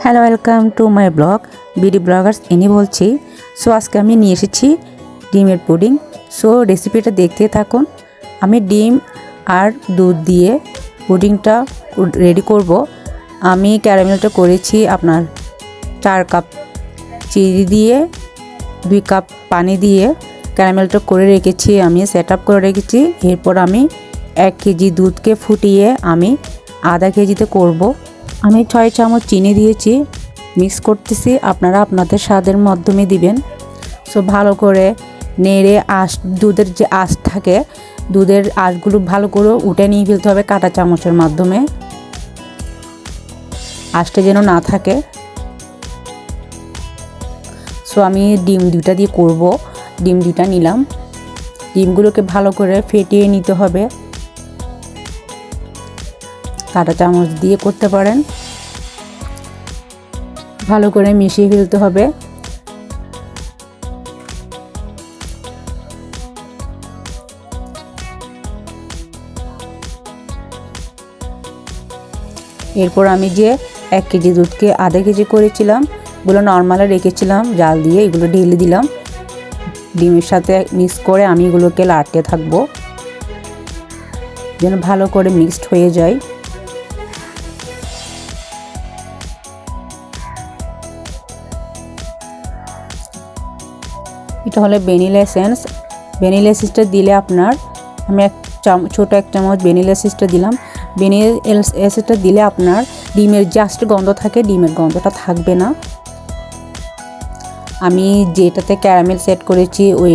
Hello welcome to my blog B D bloggers Annie বলছি। So আজকে আমি নিয়ে এসেছি ডিমের পুডিং। সো রেসিপিটা দেখতে থাকুন। আমি ডিম আর দুধ দিয়ে পুডিংটা রেডি করব। আমি ক্যারামেলটা করেছি আপনার চার কাপ চিনি দিয়ে, দুই কাপ পানি দিয়ে। ক্যারামেলটা করে রেখেছি, আমি সেট আপ করে রেখেছি। এরপর আমি এক কেজি দুধকে ফুটিয়ে আমি আধা কেজিতে করব। আমি ছয় চামচ চিনি দিয়েছি মিক্স করতেছি, আপনারা আপনাদের স্বাদের মাধ্যমে দিবেন। সো ভালো করে নেড়ে আঁশ, দুধের যে আঁশ থাকে, দুধের আঁশগুলো ভালো করে উঠে নিয়ে ফেলতে হবে কাঁটা চামচের মাধ্যমে। আঁশটা যেন না থাকে। সো আমি ডিম দুটা দিয়ে করব। ডিম দুটা নিলাম। ডিমগুলোকে ভালো করে ফেটিয়ে নিতে হবে। কাঁটা চামচ দিয়ে করতে পারেন। ভালো করে মিশিয়ে ফেলতে হবে। এরপর আমি যে এক কেজি দুধকে আধা কেজি করেছিলাম, এগুলো নর্মালে রেখেছিলাম, জাল দিয়ে এগুলো ঢেলে দিলাম। ডিমের সাথে মিক্স করে আমি এগুলোকে লাড়তে থাকব। যেন ভালো করে মিক্সড হয়ে যায়। এটা হলো ভ্যানিলা এসেন্স। ভ্যানিলা এসেন্সটা দিলে আপনার, আমি এক ছোটো এক চামচ ভ্যানিলা এসেন্সটা দিলাম। ভ্যানিলা এসেন্সটা দিলে আপনার ডিমের জাস্ট গন্ধ থাকে, ডিমের গন্ধটা থাকবে না। আমি যেটাতে ক্যারামেল সেট করেছি, ওই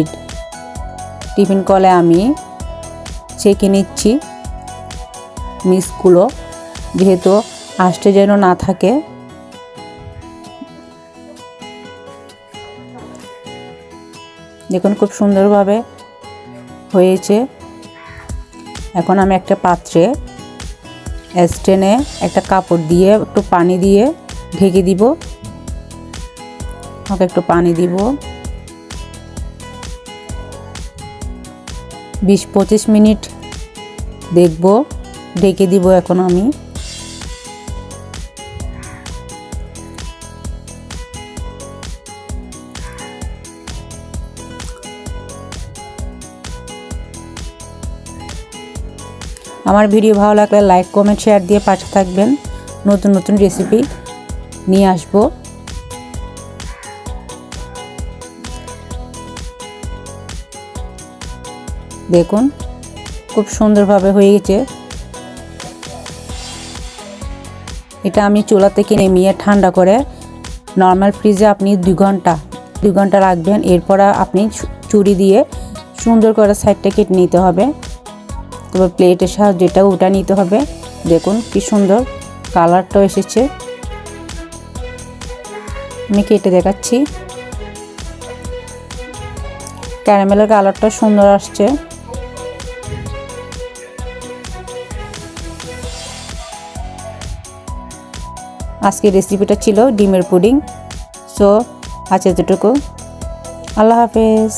টিফিন কলে আমি ছেঁকে নিচ্ছি মিক্সগুলো। যেহেতু আষ্টে যেন না থাকে দেখুন খুব সুন্দরভাবে হয়েছে। এখন আমি একটা পাত্রে স্টেনে একটা কাপড় দিয়ে একটু পানি দিয়ে ঢেকে দিব। ওকে একটু পানি দিব। বিশ পঁচিশ মিনিট দেখব। ঢেকে দিব এখন আমি। আমার ভিডিও ভালো লাগলে লাইক, কমেন্ট, শেয়ার দিয়ে পাশে থাকবেন। নতুন নতুন রেসিপি নিয়ে আসব। দেখুন, খুব সুন্দরভাবে হয়ে গেছে। এটা আমি চুলা থেকে নেমিয়ে ঠান্ডা করে নর্মাল ফ্রিজে আপনি দুই ঘণ্টা দুই ঘণ্টা রাখবেন। এরপর আপনি চুরি দিয়ে সুন্দর করে সাইডটা কেটে নিতে হবে। তারপর প্লেটের সাহায্যটা ওটা নিতে হবে। দেখুন কি সুন্দর কালারটাও এসেছে। আমি কেটে দেখাচ্ছি। ক্যারামেলের কালারটা সুন্দর আসছে। আজকের রেসিপিটা ছিল ডিমের পুডিং সো আছে এতটুকু আল্লাহ হাফেজ।